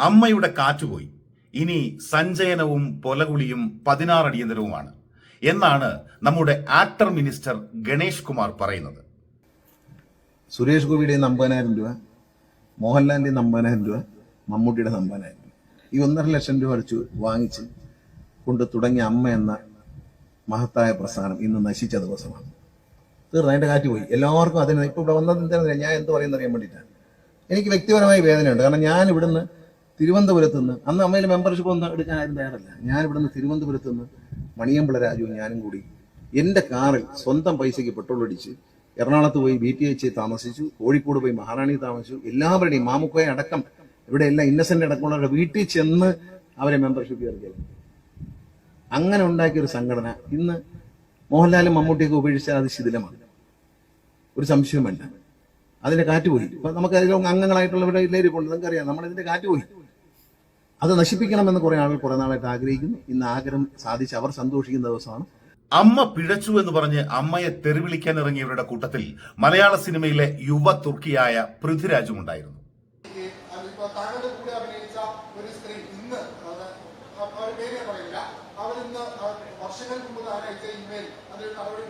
അമ്മയുടെ കാറ്റുപോയി ഇനി സഞ്ചയനവും പൊലകുളിയും പതിനാറടിയന്തരവുമാണ് എന്നാണ് നമ്മുടെ ആക്ടർ മിനിസ്റ്റർ ഗണേഷ് കുമാർ പറയുന്നത്. സുരേഷ് ഗോപിയുടെ അമ്പതിനായിരം രൂപ മോഹൻലാലിന്റെ അമ്പതിനായിരം രൂപ മമ്മൂട്ടിയുടെ അമ്പതിനായിരം രൂപ. ഈ ഒന്നര ലക്ഷം രൂപ അടിച്ചു വാങ്ങിച്ച് കൊണ്ട് തുടങ്ങിയ അമ്മ എന്ന മഹത്തായ പ്രസ്ഥാനം ഇന്ന് നശിച്ച ദിവസമാണ്. തീർന്നു അതിന്റെ കാറ്റ് പോയി. എല്ലാവർക്കും അതിന് ഇപ്പൊ ഇവിടെ വന്നത് എന്താണെന്ന് ഞാൻ എന്ത് പറയുന്നത് അറിയാൻ വേണ്ടിയിട്ടാണ്. എനിക്ക് വ്യക്തിപരമായി വേദനയുണ്ട്. കാരണം ഞാൻ ഇവിടുന്ന് തിരുവനന്തപുരത്ത് നിന്ന് അന്ന് അമ്മയിൽ മെമ്പർഷിപ്പ് ഒന്നും എടുക്കാൻ ആരും തയ്യാറല്ല. ഞാൻ ഇവിടുന്ന് തിരുവനന്തപുരത്ത് നിന്ന് മണിയമ്പിള രാജുവും ഞാനും കൂടി എന്റെ കാറിൽ സ്വന്തം പൈസയ്ക്ക് പെട്രോൾ അടിച്ച് എറണാകുളത്ത് പോയി ബി ടി എച്ച് താമസിച്ചു കോഴിക്കോട് പോയി മഹാറാണി താമസിച്ചു. എല്ലാവരുടെയും മാമുക്കോയെ അടക്കം ഇവിടെ എല്ലാം ഇന്നസെന്റ് അടക്കമുള്ളവരുടെ വീട്ടിൽ ചെന്ന് അവരെ മെമ്പർഷിപ്പ് ചേർക്കില്ല അങ്ങനെ ഉണ്ടാക്കിയ ഒരു സംഘടന ഇന്ന് മോഹൻലാലും മമ്മൂട്ടിയൊക്കെ ഉപേക്ഷിച്ചാൽ അത് ശിഥിലമാണ്. ഒരു സംശയവുമല്ല അതിന്റെ കാറ്റ് പോയി. ഇപ്പൊ നമുക്ക് അതിൽ അംഗങ്ങളായിട്ടുള്ളവരുടെ എല്ലാവരും കൊണ്ട് നമുക്കറിയാം. നമ്മളിതിന്റെ കാറ്റ് പോയി. അത് നശിപ്പിക്കണമെന്ന് കുറെ ആളുകൾ കുറെ നാളായിട്ട് ആഗ്രഹിക്കുന്നു. ഇന്ന് ആഗ്രഹം സാധിച്ച് അവർ സന്തോഷിക്കുന്ന ദിവസമാണ്. അമ്മ പിഴച്ചു എന്ന് പറഞ്ഞ് അമ്മയെ തെറിവിളിക്കാൻ ഇറങ്ങിയവരുടെ കൂട്ടത്തിൽ മലയാള സിനിമയിലെ യുവ തുർക്കിയായ പൃഥ്വിരാജും ഉണ്ടായിരുന്നു. വർഷങ്ങൾക്ക് മുമ്പ് താൻ അയച്ച ഇമെയിൽ അതിൽ നടപടി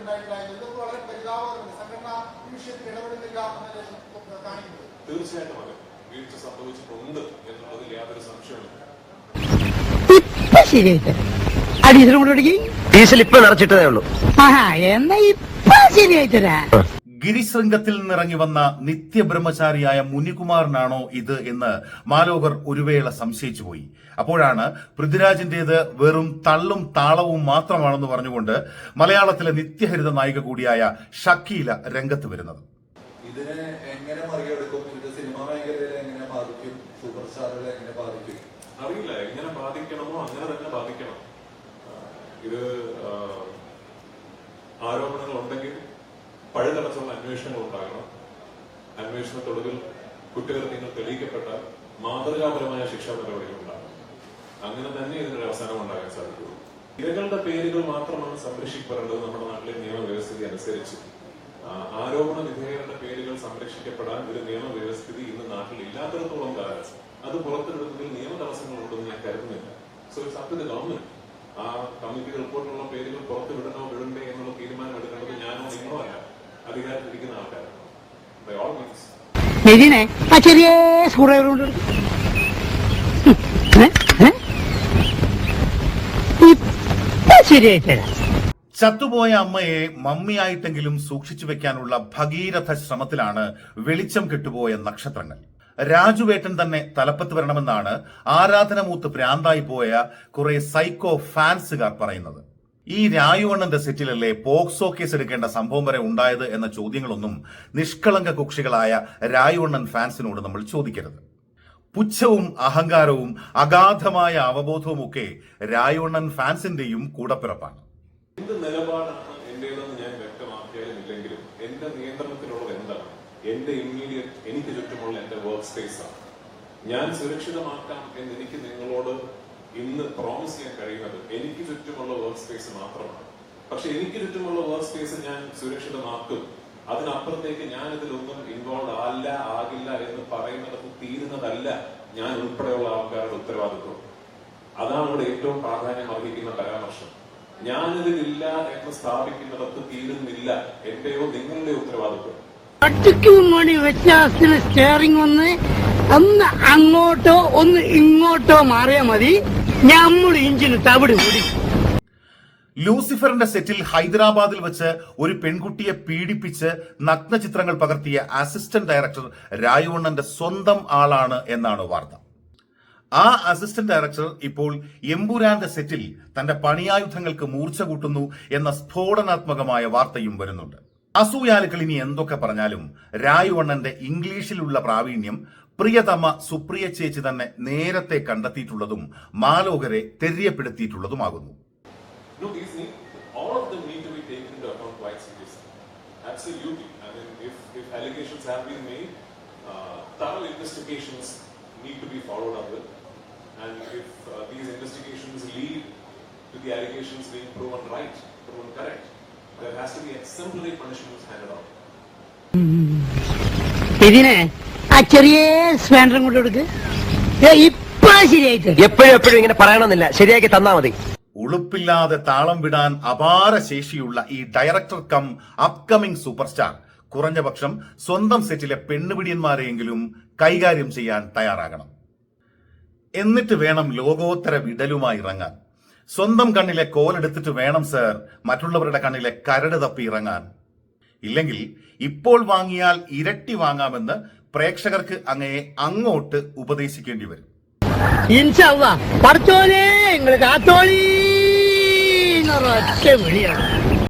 ഇതൊക്കെ വളരെ പരിതാപകരമാണ് സംഘടന ഈ വിഷയത്തിൽ ഇടപെടുന്നില്ല കാണിക്കുന്നത് തീർച്ചയായിട്ടും അതെ. വീഴ്ച സംഭവിച്ചിട്ടുണ്ട് എന്നുള്ളതിൽ യാതൊരു സംശയവുമില്ല. ഇപ്പൊ ശരിയായിട്ട്? അടിയന്തരം കൊണ്ടുപിടിക്കും ഡീസൽ ഇപ്പൊ നിറച്ചിട്ടതേ ഉള്ളൂ. ആഹാ എന്നാ ഇപ്പൊ ശരിയായിട്ടരാ ഗിരിശൃംഗത്തിൽ നിന്നിറങ്ങി വന്ന നിത്യബ്രഹ്മചാരിയായ മുനികുമാറിനാണോ ഇത് എന്ന് മാലോകർ ഒരു വേള സംശയിച്ചുപോയി അപ്പോഴാണ് പൃഥ്വിരാജിന്റേത് വെറും തള്ളും താളവും മാത്രമാണെന്ന് പറഞ്ഞുകൊണ്ട് മലയാളത്തിലെ നിത്യഹരിത നായിക കൂടിയായ ഷക്കീല രംഗത്ത് വരുന്നത്. ഇതിനെ എങ്ങനെ മറികടക്കും? ഇത് സിനിമാ മേഖലയെ എങ്ങനെ ബാധിക്കും? സൂപ്പർ സ്റ്റാറുകളെ എങ്ങനെ ബാധിക്കും? അറിയില്ല എങ്ങനെ ബാധിക്കണമോ അങ്ങനെ തന്നെ ബാധിക്കണം. ഇത് ആരോപണങ്ങൾ ഉണ്ടെങ്കിൽ പഴുതടച്ചുള്ള അന്വേഷണങ്ങൾ ഉണ്ടാകണം അന്വേഷണത്തൊടുവിൽ കുറ്റകൃത്യങ്ങൾ തെളിയിക്കപ്പെട്ടാൽ മാതൃകാപരമായ ശിക്ഷാ നടപടികൾ ഉണ്ടാകണം. അങ്ങനെ തന്നെ ഇതിനൊരു അവസാനം ഉണ്ടാകാൻ സാധിക്കുള്ളൂ. ഇരകളുടെ പേരുകൾ മാത്രമാണ് സംരക്ഷിക്കപ്പെടേണ്ടത് നമ്മുടെ നാട്ടിലെ നിയമവ്യവസ്ഥിതി അനുസരിച്ച്. ആരോപണ വിധേയരുടെ പേരുകൾ സംരക്ഷിക്കപ്പെടാൻ ഒരു നിയമവ്യവസ്ഥിതി ഇന്ന് നാട്ടിൽ ഇല്ലാത്തിടത്തോളം കാലം അത് പുറത്തെടുക്കുന്നതിൽ നിയമ തടസ്സങ്ങളുണ്ടെന്ന് ഞാൻ കരുതുന്നില്ല. So it's up to the government ആ കമ്മിറ്റി റിപ്പോർട്ടിലുള്ള പേരുകൾ പുറത്ത് വിടണോ വിടണ്ടേ എന്നുള്ള തീരുമാനം എടുക്കേണ്ടത് ഞാനോ നിങ്ങളോ അല്ല. അധികാരത്തിലിരിക്കുന്ന ആൾക്കാരാണ്. ബൈ ഓൾ മീൻസ് ആ ചെറിയ ചത്തുപോയ അമ്മയെ മമ്മിയായിട്ടെങ്കിലും സൂക്ഷിച്ചു വെക്കാനുള്ള ഭഗീരഥ ശ്രമത്തിലാണ് വെളിച്ചം കെട്ടുപോയ നക്ഷത്രങ്ങൾ. രാജുവേട്ടൻ തന്നെ തലപ്പത്ത് വരണമെന്നാണ് ആരാധന ആരാധനമൂത്ത് ഭ്രാന്തായി പോയ കുറെ സൈക്കോ ഫാൻസുകാർ പറയുന്നത്. ഈ രായുവണ്ണന്റെ സെറ്റിലല്ലേ പോക്സോ കേസ് എടുക്കേണ്ട സംഭവം വരെ ഉണ്ടായത് എന്ന ചോദ്യങ്ങളൊന്നും നിഷ്കളങ്ക കുക്ഷികളായ രായുവണ്ണൻ ഫാൻസിനോട് നമ്മൾ ചോദിക്കരുത്. പുച്ഛവും അഹങ്കാരവും അഗാധമായ അവബോധവും ഒക്കെ രായുവണ്ണൻ ഫാൻസിന്റെയും കൂടപ്പിറപ്പാണ്. എന്ത് നിലപാടാണ് എന്റേതെന്ന് ഞാൻ വ്യക്തമാക്കിയാലും ഇല്ലെങ്കിലും എന്റെ എന്റെ ഇമ്മീഡിയറ്റ് എനിക്ക് ചുറ്റുമുള്ള എന്റെ വർക്ക് സ്പേസാണ് ഞാൻ സുരക്ഷിതമാക്കാം എന്ന് എനിക്ക് നിങ്ങളോട് ഇന്ന് പ്രോമിസ് ചെയ്യാൻ കഴിയുന്നത് എനിക്ക് ചുറ്റുമുള്ള വർക്ക് സ്പേസ് മാത്രമാണ്. പക്ഷെ എനിക്ക് ചുറ്റുമുള്ള വർക്ക് സ്പേസ് ഞാൻ സുരക്ഷിതമാക്കും. അതിനപ്പുറത്തേക്ക് ഞാൻ ഇതിലൊന്നും ഇൻവോൾവ് അല്ല ആകില്ല എന്ന് പറയുന്നിടത്ത് തീരുന്നതല്ല ഞാൻ ഉൾപ്പെടെയുള്ള ആൾക്കാരുടെ ഉത്തരവാദിത്വം. അതാണ് ഇവിടെ ഏറ്റവും പ്രാധാന്യം അർഹിക്കുന്ന പരാമർശം. ഞാനിതിലില്ല എന്ന് സ്ഥാപിക്കുന്നിടത്ത് തീരുന്നില്ല. എന്റെയോ നിങ്ങളുടെയോ ഉത്തരവാദിത്വം. ഒറ്റയ്ക്ക് മണി വ്യത്യാസത്തിന് സ്റ്റിയറിംഗ് ഒന്ന് ഒന്ന് അങ്ങോട്ടോ ഒന്ന് ഇങ്ങോട്ടോ മാറിയാ മതി. നമ്മൾ ഇഞ്ചിന് തവിട് കൂടി ലൂസിഫറിന്റെ സെറ്റിൽ ഹൈദരാബാദിൽ വെച്ച് ഒരു പെൺകുട്ടിയെ പീഡിപ്പിച്ച് നഗ്ന ചിത്രങ്ങൾ പകർത്തിയ അസിസ്റ്റന്റ് ഡയറക്ടർ രായുവണ്ണന്റെ സ്വന്തം ആളാണ് എന്നാണ് വാർത്ത. ആ അസിസ്റ്റന്റ് ഡയറക്ടർ ഇപ്പോൾ എമ്പുരാന്റെ സെറ്റിൽ തന്റെ പണിയായുധങ്ങൾക്ക് മൂർച്ച കൂട്ടുന്നു എന്ന സ്ഫോടനാത്മകമായ വാർത്തയും വരുന്നുണ്ട്. അസൂയാലുക്കൾ ഇനി എന്തൊക്കെ പറഞ്ഞാലും രായുവണ്ണന്റെ ഇംഗ്ലീഷിലുള്ള പ്രാവീണ്യം പ്രിയതമ സുപ്രിയ ചേച്ചി തന്നെ നേരത്തെ കണ്ടെത്തിയിട്ടുള്ളതും മാലോകരെ തെര്യപ്പെടുത്തിയിട്ടുള്ളതുമാകുന്നു uh, need to be followed up with. And if uh, these investigations lead to the allegations being proven right, proven correct, there has to be exemplary punishments handed out. ഇതിനെ ആ ചെറിയ സ്പാൻഡറും കൊണ്ട് കൊടുക്ക്. ശരിയായിട്ട്. എപ്പോഴും എപ്പോഴും ഇങ്ങനെ പറയണമെന്നില്ല. ശരിയാക്കി തന്നാ മതി. ഉളുപ്പില്ലാതെ താളം വിടാൻ അപാര ശേഷിയുള്ള ഈ director cum upcoming super star കുറഞ്ഞപക്ഷം സ്വന്തം സെറ്റിലെ പെണ്ണുപിടിയന്മാരെയെങ്കിലും കൈകാര്യം ചെയ്യാൻ തയ്യാറാകണം. എന്നിട്ട് വേണം ലോകോത്തര വിടലുമായി ഇറങ്ങാൻ. സ്വന്തം കണ്ണിലെ കോലെടുത്തിട്ട് വേണം സർ മറ്റുള്ളവരുടെ കണ്ണിലെ കരട് തപ്പി ഇറങ്ങാൻ. ഇല്ലെങ്കിൽ ഇപ്പോൾ വാങ്ങിയാൽ ഇരട്ടി വാങ്ങാമെന്ന് പ്രേക്ഷകർക്ക് അങ്ങയെ അങ്ങോട്ട് ഉപദേശിക്കേണ്ടി വരും. ഇൻഷല്ല